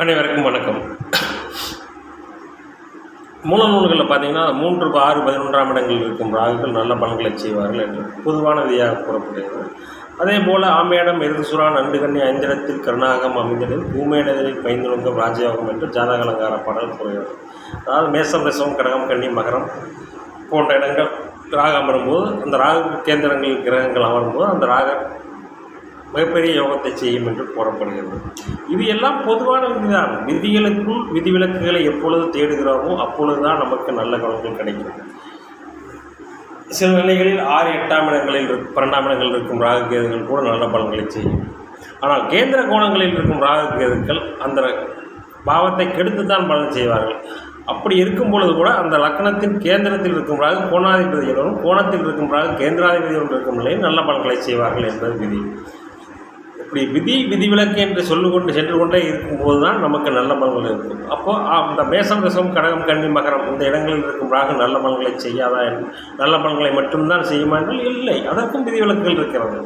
அனைவருக்கும் வணக்கம். மூல நூல்களில் பார்த்தீங்கன்னா மூன்று ஆறு பதினொன்றாம் இடங்களில் இருக்கும். ராகுகள் நல்ல பலன்களை செய்வார்கள் என்று பொதுவான விதியாக கூறப்படுகிறது. அதே போல் ஆமேடம் எருதுசுரா நண்டுகண்ணி ஐந்திடத்தில் கருணாகம் அமைந்ததில் பூமேடலில் பைந்துலங்கம் ராஜயோகம் என்று ஜாதக அலங்கார பாடல் கூறுகிறது. அதாவது மேசம் ரசம் கடகம் கன்னி மகரம் போன்ற இடங்கள் ராகம் அமரும்போது அந்த ராகு கேந்திரங்களில் கிரகங்கள் அமரும்போது அந்த ராக மிகப்பெரிய யோகத்தை செய்யும் என்று கூறப்படுகிறது. இது எல்லாம் பொதுவான விதிதான். விதிகளுக்குள் விதிவிலக்குகளை எப்பொழுது தேடுகிறோமோ அப்பொழுதுதான் நமக்கு நல்ல குணங்கள் கிடைக்கும். சில நிலைகளில் ஆறு எட்டாம் இடங்களில் இருக்- பன்னெண்டாம் இடங்களில் இருக்கும் ராகு கேதுகள் கூட நல்ல பலன்களை செய்யும். ஆனால் கேந்திர கோணங்களில் இருக்கும் ராகுகேதுக்கள் அந்த பாவத்தை கெடுத்து தான் பலன் செய்வார்கள். அப்படி இருக்கும் பொழுது கூட அந்த லக்னத்தின் கேந்திரத்தில் இருக்கும் ராகு கோணாதிபதிகளும் கோணத்தில் இருக்கும் ராகு ஒன்று இருக்கும் நிலையில் நல்ல பலன்களை செய்வார்கள் என்பது விதி. இப்படி விதி விதிவிலக்கு என்று சொல்லிக்கொண்டு சென்று கொண்டே இருக்கும்போது தான் நமக்கு நல்ல பலன்கள் இருக்கும். அப்போது அந்த மேசம் ரசம் கடகம் கன்னி மகரம் இந்த இடங்களில் இருக்கும் ராகு நல்ல பலன்களை செய்யாதா என்று நல்ல பலன்களை மட்டும்தான் செய்யுமா என்றால் இல்லை. அதற்கும் விதிவிலக்குகள் இருக்கிறது.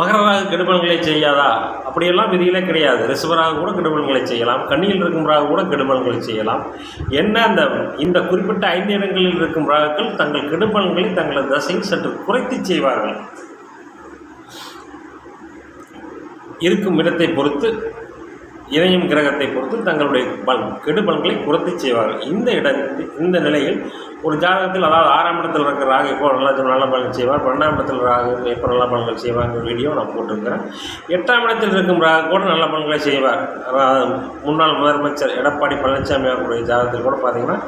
மகர ராகு செய்யாதா? அப்படியெல்லாம் விதிகளே கிடையாது. ரிசவராக கூட கெடுபலன்களை செய்யலாம். கண்ணியில் இருக்கும் ராகு கூட கெடுபலன்களை செய்யலாம். என்ன அந்த இந்த குறிப்பிட்ட ஐந்து இடங்களில் இருக்கும் ராகுக்கள் தங்கள் கெடுபலன்களை தங்களது தசையில் சற்று குறைத்து செய்வார்கள். இருக்கும் இடத்தை பொறுத்து இணையும் கிரகத்தை பொறுத்து தங்களுடைய பல் கெடுபலன்களை குறைத்து செய்வார்கள். இந்த இடத்தில் இந்த நிலையில் ஒரு ஜாதகத்தில் அதாவது ஆறாம் இடத்தில் இருக்கிற ராகு எப்போ நல்ல நல்ல பலன் செய்வார். பன்னெண்டாம் இடத்தில் ராகு எப்போ நல்ல பலன்கள் செய்வாங்கிற வீடியோ நான் போட்டிருக்கிறேன். எட்டாம் இடத்தில் இருக்கும் ராகு கூட நல்ல பலன்களை செய்வார். அதாவது முன்னாள் முதலமைச்சர் எடப்பாடி பழனிசாமி அவர்களுடைய ஜாதகத்தில் கூட பார்த்தீங்கன்னா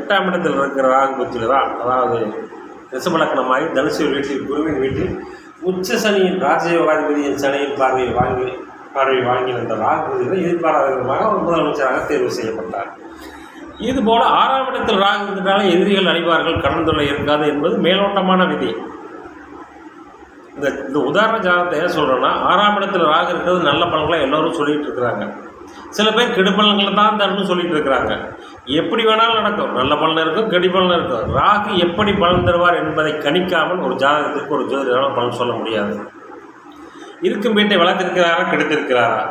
எட்டாம் இடத்தில் இருக்கிற ராகு பற்றியில் தான் அதாவது ரிசபலக்கணம் மாதிரி தனுசு வீட்டில் குருவின் வீட்டில் உச்ச சனியின் ராஜயோகாதிபதியின் சனியின் பார்வையை வாங்கி பார்வை வாங்கி வந்த ராகுபதியில் எதிர்பாராத விதமாக அவர் முதலமைச்சராக தேர்வு செய்யப்பட்டார். இதுபோல் ஆறாம் இடத்தில் ராகு இருந்ததால எதிரிகள் அழிவார்கள் கடன் தொல்லை இருக்காது என்பது மேலோட்டமான விதி. இந்த இந்த உதாரண ஜாதகத்தை ஏன் சொல்கிறேன்னா ஆறாம் இடத்தில் ராகு இருக்கிறது நல்ல பலன்களை எல்லோரும் சொல்லிகிட்டு இருக்கிறாங்க. சில பேர் கெடுபலன்களை தான் தரணும்னு சொல்லிட்டு இருக்கிறாங்க. எப்படி வேணாலும் நடக்கும். நல்ல பலன் இருக்கும் கெடி பலன் இருக்கும். ராகு எப்படி பலன் தருவார் என்பதை கணிக்காமல் ஒரு ஜாதகத்திற்கு ஒரு ஜோதிடரால் பலன் சொல்ல முடியாது. இருக்கும் வீட்டை வளர்த்திருக்கிறாரா கெடுத்திருக்கிறாரா?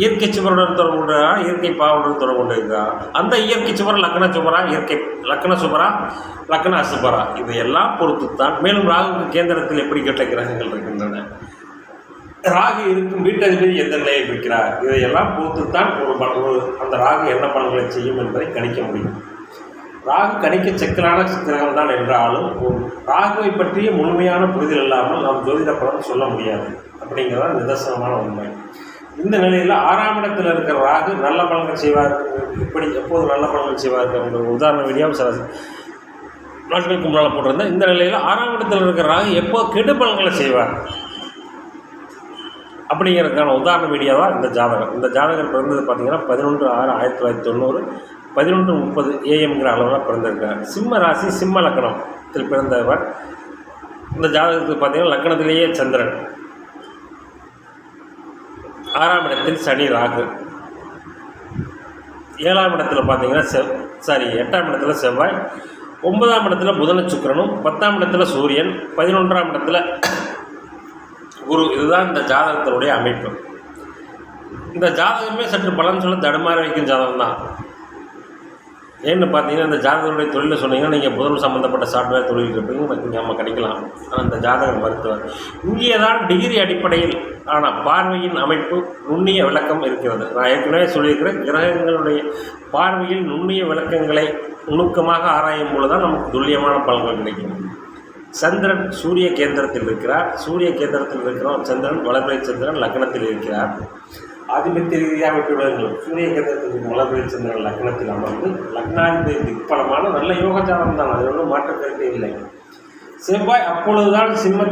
இயற்கை சுவருடன் தொடர்பு இயற்கை பாவனுடன் தொடர்பு கொண்டிருக்கிறாரா அந்த இயற்கை சுவர் லக்ன சுவரா இயற்கை லக்ன சுவரா லக்ன அசுபரா? இதையெல்லாம் பொறுத்து தான் மேலும் ராகுக்கு கேந்திரத்தில் எப்படி கெட்ட கிரகங்கள் இருக்கின்றன? ராகு இருக்கும் வீட்டதிபதி எந்த நிலையில் இருக்கிறார் இதையெல்லாம் பொறுத்து தான் ஒரு ப- அந்த ராகு என்ன பலன்களை செய்யும் என்பதை கணிக்க முடியும். ராகு கணிக்க சிக்கலான கிரகம் தான் என்றாலும் ராகுவை பற்றிய முழுமையான புரிதல் இல்லாமல் நாம் ஜோதிட பலன் சொல்ல முடியாது. அப்படிங்கிறதான் நிதர்சனமான உண்மை. இந்த நிலையில் ஆறாம் இடத்தில் இருக்கிற ராகு நல்ல பலன்கள் செய்வார். இப்படி எப்போது நல்ல பலன்கள் செய்வார் என்ற ஒரு உதாரண வீடியோ சில நாட்களுக்கு முன்னால் போட்டிருந்தேன். இந்த நிலையில் ஆறாம் இடத்தில் இருக்கிற ராகு எப்போ கெடு பலன்களை செய்வார்? அப்படிங்கிறதுக்கான உதாரண வீடியோ தான் இந்த ஜாதகம். இந்த ஜாதகம் பிறந்தது பார்த்தீங்கன்னா பதினொன்று ஆறு ஆயிரத்தி தொள்ளாயிரத்தி தொண்ணூறு பதினொன்று முப்பது ஏஎம்ங்கிற அளவில் பிறந்திருக்கார் சிம்ம ராசி சிம்ம லக்னத்தில் பிறந்தவர். இந்த ஜாதகத்துக்கு பார்த்தீங்கன்னா லக்னத்திலேயே சந்திரன். ஆறாம் இடத்தில் சனி ராகு. ஏழாம் இடத்துல பார்த்தீங்கன்னா செவ் சாரி எட்டாம் இடத்துல செவ்வாய். ஒன்பதாம் இடத்துல புதன பத்தாம் இடத்துல சூரியன். பதினொன்றாம் இடத்துல குரு இதுதான் இந்த ஜாதகத்தினுடைய அமைப்பு. இந்த ஜாதகமே சற்று பலன் சொல்ல தடுமாற வைக்கும் ஜாதகம் தான் ஏன்னு பார்த்தீங்கன்னா இந்த ஜாதகருடைய தொழிலை சொன்னீங்கன்னா நீங்கள் புதன் சம்மந்தப்பட்ட சாஃப்ட்வேர் தொழில் இருப்பீங்க உங்களுக்கு நம்ம கிடைக்கலாம். ஆனால் இந்த ஜாதகம் மருத்துவர். இங்கே தான் டிகிரி அடிப்படையில் ஆனால் பார்வையின் அமைப்பு நுண்ணிய விளக்கம் இருக்கிறது. நான் ஏற்கனவே சொல்லியிருக்கிறேன் கிரகங்களுடைய பார்வையில் நுண்ணிய விளக்கங்களை நுணுக்கமாக ஆராயும் பொழுது தான் நமக்கு துல்லியமான பலன்கள் கிடைக்கும். சந்திரன் சூரிய கேந்திரத்தில் இருக்கிறார். சூரிய கேந்திரத்தில் இருக்கிறோம் சந்திரன் வளர்பிறை சந்திரன் லக்னத்தில் இருக்கிறார். ஆதிபத்திய ரீதியாக விட்டுவிடுங்கள் சூரிய கேந்திரத்தில் இருக்கும் வளர்பிறை சந்திரன் லக்னத்தில் அமர்ந்து லக்னாதிபதி திக்பலமான நல்ல யோகச்சாரம் தான். அது ஒன்றும் மாற்ற இல்லை. செவ்வாய் அப்பொழுதுதான் சிம்ம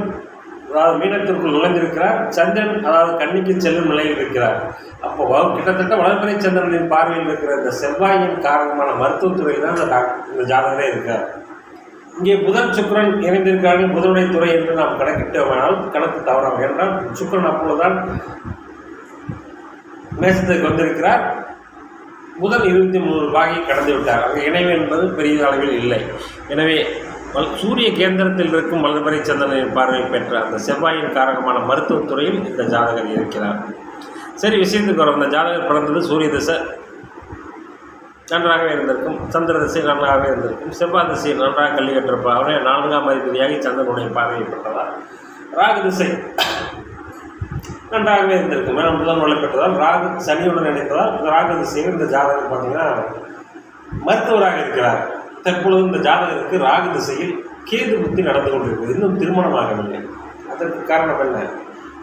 அதாவது மீனத்திற்குள் நுழைந்திருக்கிறார். சந்திரன் அதாவது கண்ணிக்கு செல்லும் நிலையில் இருக்கிறார். அப்போ கிட்டத்தட்ட வளர்பிறை சந்திரனின் பார்வையில் இருக்கிற இந்த செவ்வாயின் காரணமான மருத்துவத்துறை தான் இந்த டாக்டர் இந்த ஜாதகரே இருக்கார். இங்கே புதன் சுக்கரன் இணைந்திருக்கிறார்கள். புதனுடைய துறை என்று நாம் கணக்கிட்டோமானால் கணக்கு தவறாகும் என்றால் சுக்கரன் அப்பொழுதுதான் மேசத்துக்கு வந்திருக்கிறார். புதன் இருபத்தி மூணு பாகை கடந்து விட்டார். அங்கே இணைவு என்பது பெரிய அளவில் இல்லை. எனவே சூரிய கேந்திரத்தில் இருக்கும் வல்லபரை சந்திரனின் பார்வை பெற்ற அந்த செவ்வாயின் காரகமான மருத்துவத் துறையில் இந்த ஜாதகர் இருக்கிறார். சரி விஷயத்துக்கு வரும். இந்த ஜாதகர் பிறந்தது சூரிய திசை நன்றாகவே இருந்திருக்கும். சந்திர திசை நன்றாகவே இருந்திருக்கும். செவ்வாய் திசை நன்றாக கல்வி கற்றிருப்பார் நான்காம் அதிபதியாகி சந்திரனுடைய பார்வையை பெற்றதால் ராகு திசை நன்றாகவே இருந்திருக்கும். ஏன்னா முதல் நிலை பெற்றதால் ராகு சனியுடன் இணைந்ததால் ராகு திசையில் இந்த ஜாதகம் பார்த்தீங்கன்னா மருத்துவராக இருக்கிறார். தற்பொழுது இந்த ஜாதகருக்கு ராகு திசையில் கேது புத்தி நடந்து கொண்டிருக்கிறது. இன்னும் திருமணமாகவில்லை. அதற்கு காரணம் என்ன?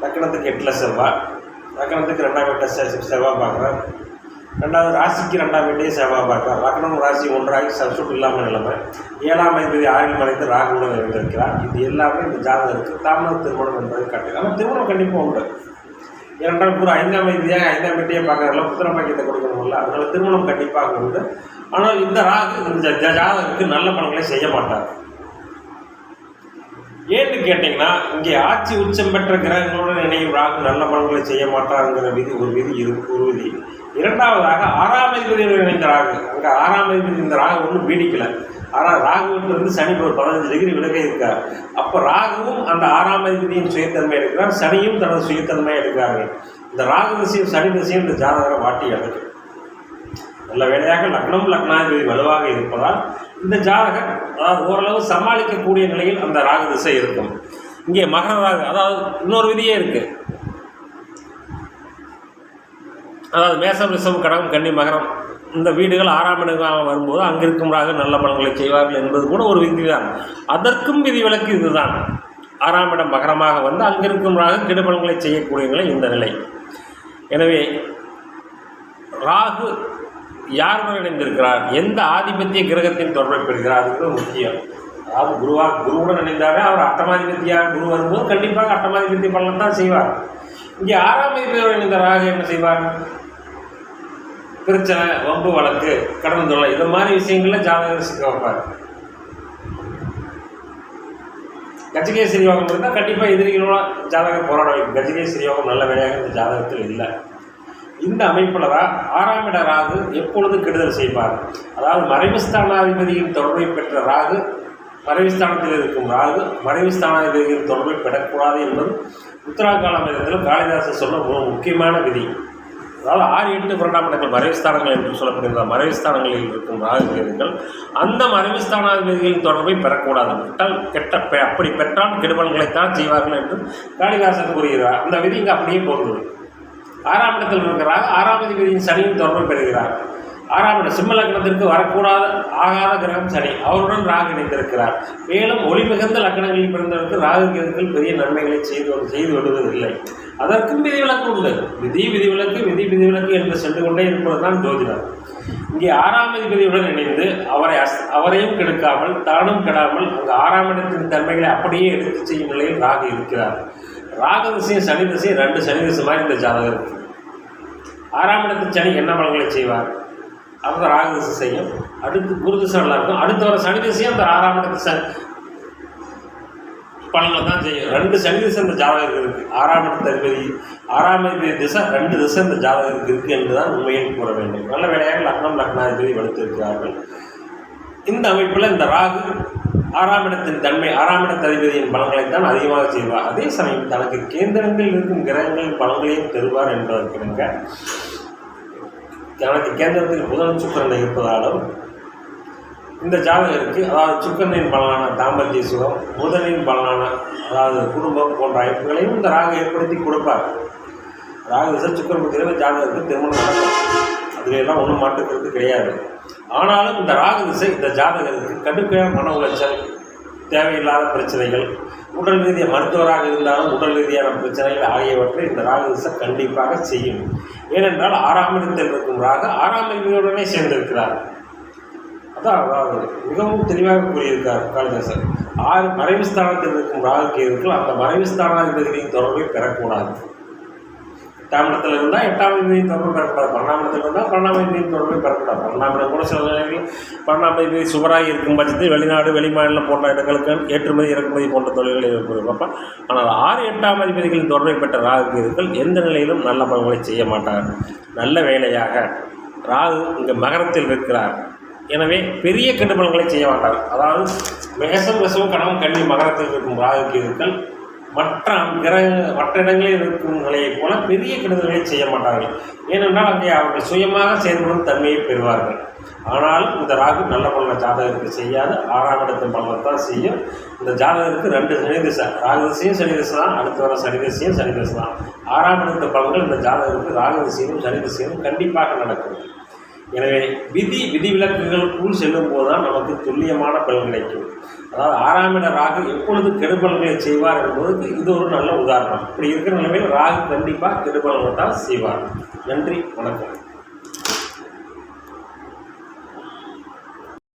லக்கணத்துக்கு எட்டில் செவ்வாய். லக்கணத்துக்கு ரெண்டாம் எட்ட செவ்வாய் பார்க்குறார். ரெண்டாவது ராசிக்கு ரெண்டாம் வீட்டையும் செவ்வாய் பார்க்கலாம். லக்னம் ராசி ஒன்றாகி சப்ஸ்டியூட் இல்லாமல் நிலைமை. ஏழாம் அதிபதி ஆறில் மறைந்து ராகுடன் இருந்திருக்கிறார். இது எல்லாமே இந்த ஜாதகத்துக்கு தாமத திருமணம் என்பது கட்டு ஆனால் திருமணம் கண்டிப்பாக உண்டு. இரண்டாம் பூரா ஐந்தாம் அதிபதியாக ஐந்தாம் வீட்டையே பார்க்குறதுல புத்திர பாக்கியத்தை கொடுக்கணும்ல அதனால திருமணம் கண்டிப்பாக உண்டு. ஆனால் இந்த ராகு இந்த ஜாதகத்துக்கு நல்ல பணங்களை செய்ய மாட்டார். ஏன்னு கேட்டிங்கன்னா இங்கே ஆட்சி உச்சம் பெற்ற கிரகங்களுடன் இணையும் ராகு நல்ல பலன்களை செய்ய மாட்டாருங்கிற விதி ஒரு விதி இருக்கு ஒரு விதி. இரண்டாவதாக ஆறாம் அதிபதியுடன் இந்த ராகு. அங்கே ஆறாம் அதிபதி இந்த ராகு ஒன்றும் பீடிக்கல. ஆனால் ராகுவிலிருந்து சனி ஒரு பதினஞ்சு டிகிரி விலகே இருக்கார். அப்போ ராகுவும் அந்த ஆறாம் அதிபதியின் சுயத்தன்மை எடுக்கிறார். சனியும் தனது சுயத்தன்மை எடுக்கிறார்கள். இந்த ராகு திசையும் சனி திசையும் இந்த ஜாதகரை வாட்டி எடுக்கும் நல்ல வேலையாக லக்னம் லக்னாதிபதி வலுவாக இருப்பதால் இந்த ஜாதகர் அதாவது ஓரளவு சமாளிக்கக்கூடிய நிலையில் அந்த ராகு திசை இருக்கும். இங்கே மகர ராகு அதாவது இன்னொரு விதியே இருக்குது அதாவது மேசம் ரிஷம் கடகம் கன்னி மகரம் இந்த வீடுகள் ஆறாம் இடமாக வரும்போது அங்கே இருக்கும் நல்ல பலன்களை செய்வார்கள் என்பது கூட ஒரு விதி தான் அதற்கும் விதிவிலக்கு இதுதான். ஆறாம் இடம் மகரமாக வந்து அங்கிருக்கும் ராகு கெடுபலன்களை செய்யக்கூடிய நிலை இந்த நிலை. எனவே ராகு யாருடன் இணைந்திருக்கிறார்? எந்த ஆதிபத்திய கிரகத்தின் தொடர்பை பெறுகிறார்? அதுக்கு முக்கியம். அதாவது குருவாக குருவுடன் இணைந்தாலே அவர் அட்டமாதிபத்தியாக குரு வரும்போது கண்டிப்பாக அட்டமாதிபத்திய பலன் தான் செய்வார். இங்கே ஆறாம் அதிபதியோடு இந்த ராகு என்ன செய்வார்? பிரச்சனை வம்பு வழக்கு கடன் தொல்லை இந்த மாதிரி விஷயங்களில் ஜாதகர் சிக்க வைப்பார். கஜகேசரி யோகம் இருந்தால் கண்டிப்பாக எதிரிகளோட ஜாதகம் போராட வைக்கும். கஜகேசரி யோகம் நல்ல வேலையாக இந்த ஜாதகத்தில் இல்லை. இந்த அமைப்பில் தான் ஆறாம் இட ராகு எப்பொழுது கெடுதல் செய்வார்? அதாவது மறைவுஸ்தானாதிபதியின் தொடர்பை பெற்ற ராகு மறைவுஸ்தானத்தில் இருக்கும் ராகு மறைவுஸ்தானாதிபதியின் தொடர்பை பெறக்கூடாது என்பது உத்தராகால மதத்தில் காளிதாசர் சொன்ன ஒரு முக்கியமான விதி. அதாவது ஆறு எட்டு பன்னெண்டாம் மறைவுஸ்தானங்கள் என்று சொல்லப்படுகிற மறைவுஸ்தானங்களில் இருக்கும் ராஜகிரகங்கள் அந்த மறைவுஸ்தானாதிபதிகளின் தொடர்பை பெறக்கூடாது. விட்டால் கெட்ட பெ- அப்படி பெற்றால் கெடுபல்களைத்தான் செய்வார்கள் என்று காளிதாசன் கூறுகிறார். அந்த விதி இங்கே அப்படியே பொருந்தது ஆறாம் இடத்தில் இருக்கிறார். ஆறாம் அதிபதியின் சனியின் தொடர்பை பெறுகிறார். ஆறாம் இடம் சிம்ம லக்னத்திற்கு வரக்கூடாத ஆகாத கிரகம் சனி. அவருடன் ராகு இணைந்திருக்கிறார். மேலும் ஒளி மிகுந்த லக்னங்களில் பிறந்தவருக்கு ராகு கிரகங்கள் பெரிய நன்மைகளை செய்து செய்து விடுவதில்லை. அதற்கும் விதிவிலக்கு உண்டு. விதி விதிவிலக்கு விதி விதிவிலக்கு என்று சென்று கொண்டே இருப்பதுதான் ஜோதிடம். இங்கே ஆறாம் அதிபதியுடன் இணைந்து அவரை அஸ் அவரையும் கெடுக்காமல் தானும் கெடாமல் அந்த ஆறாம் இடத்தின் தன்மைகளை அப்படியே எடுத்து செய்யும் நிலையில் ராகு இருக்கிறார். ராக திசையும் சனி திசையும் ரெண்டு சனி திசை மாதிரி இந்த ஜாதகம் ஆறாம் இடத்து சனி என்ன பலன்களை செய்வார்? அந்த ராகு திசையும் அடுத்து குரு திசை நல்லா இருக்கும். அடுத்து வர சனி திசையும் அந்த ஆறாம் இடத்து சனி தான் செய்யும். ரெண்டு சனி திசை இந்த ஜாதகத்துக்கு இருக்குது ஆறாம் இடத்து அதிபதி ஆறாம் அதிபதி திசை ரெண்டு திசை இந்த ஜாதகத்துக்கு இருக்குது என்று தான் உண்மையில் கூற வேண்டும். நல்ல வேலையாக லக்னம் லக்னாதிபதி வலுத்திருக்கிறார்கள். இந்த அமைப்பில் இந்த ராகு ஆறாம் இடத்தின் தன்மை ஆறாம் இடத்த அதிபதியின் பலங்களை தான் அதிகமாக செய்வார். அதே சமயம் தனக்கு கேந்திரங்களில் இருக்கும் கிரகங்களின் பலன்களையும் தருவார் என்பதற்கிணங்க எனக்கு கேந்திரத்தில் புதன் சுக்கரன் இருப்பதாலும் இந்த ஜாதகருக்கு அதாவது சுக்கரனின் பலனான தாம்பத்திய சுகம் புதனின் பலனான அதாவது குடும்பம் போன்ற அமைப்புகளையும் இந்த ராகு ஏற்படுத்தி கொடுப்பார். ராகு திசை சுக்கரன் ஜாதகருக்கு திருமணம் நடக்கும். அதுலாம் ஒன்றும் மாற்றுக்கிறது கிடையாது. ஆனாலும் இந்த ராகு திசை இந்த ஜாதகருக்கு கடுமையான மன உளைச்சல் தேவையில்லாத பிரச்சனைகள் உடல் ரீதியாக மருத்துவராக இருந்தாலும் உடல் ரீதியான பிரச்சனைகள் ஆகியவற்றை இந்த ராகு திசை கண்டிப்பாக செய்யும். ஏனென்றால் ஆறாம் இடத்தில் இருக்கும் ராக ஆறாம் இடத்துடனே சேர்ந்திருக்கிறார். அதான் அதாவது மிகவும் தெளிவாக கூறியிருக்கார் காளிதாசன் ஆறு மறைவு ஸ்தானத்தில் இருக்கும் ராகு கேதுக்கள் அந்த மறைவு ஸ்தானாதிபதிகளின் தொடர்பை பெறக்கூடாது. எட்டாம் இடத்துல இருந்தால் எட்டாம் இந்தியின் தொடர்பு பெறக்கூடாது பன்னெண்டாம் இடத்துல இருந்தால் பன்னெண்டாம் இந்தியின் தொடர்பு பெறக்கூடாது பன்னெண்டாம் இடம் கூட சில நிலையில் பன்னெண்டாம் அதிபதி சுவராக இருக்கும் பட்சத்தில் வெளிநாடு வெளிமாநிலம் போன்ற இடங்களுக்கு ஏற்றுமதி இறக்குமதி போன்ற தொழில்களை பார்ப்பான் ஆனால் ஆறு எட்டாம் அதிபதிகளின் தொடர்பை பெற்ற ராகு எந்த நிலையிலும் நல்ல பலன்களை செய்ய மாட்டார். நல்ல வேலையாக ராகு இங்கே மகரத்தில் இருக்கிறார். எனவே பெரிய கெடுபலன்களை செய்ய மாட்டார். அதாவது மேசம் மெசவும் கனவும் கண்ணி மகரத்தில் இருக்கும் ராகு மற்ற கிரக மற்ற இடங்களில் இருக்கும் நிலையை போல பெரிய கெடுதல்களை செய்ய மாட்டார்கள். ஏனென்றால் அங்கே அவர்கள் சுயமாக செயல்படும் தன்மையை பெறுவார்கள். ஆனாலும் இந்த ராகு நல்ல பலனை ஜாதகருக்கு செய்யாது. ஆறாம் இடத்தின் பலனை தான் செய்யும். இந்த ஜாதகருக்கு ரெண்டு சனி திசை. ராகு திசையும் சனி திசை தான். அடுத்து வர சனி திசையும் சனி திசை தான். ஆறாம் இடத்து பலன்கள் இந்த ஜாதகருக்கு ராகு திசையும் சனி திசையும் கண்டிப்பாக நடக்கும். எனவே விதி விதிவிலக்குகளுக்குள் செல்லும் போது தான் நமக்கு துல்லியமான பலன் கிடைக்கும். அதாவது ஆறாம் இட ராகு எப்பொழுது கெடுபலன்களை செய்வார் என்பதற்கு இது ஒரு நல்ல உதாரணம். இப்படி இருக்கிற நிலைமையில் ராகு கண்டிப்பாக கெடுபலன்கள் தான் செய்வார். நன்றி வணக்கம்.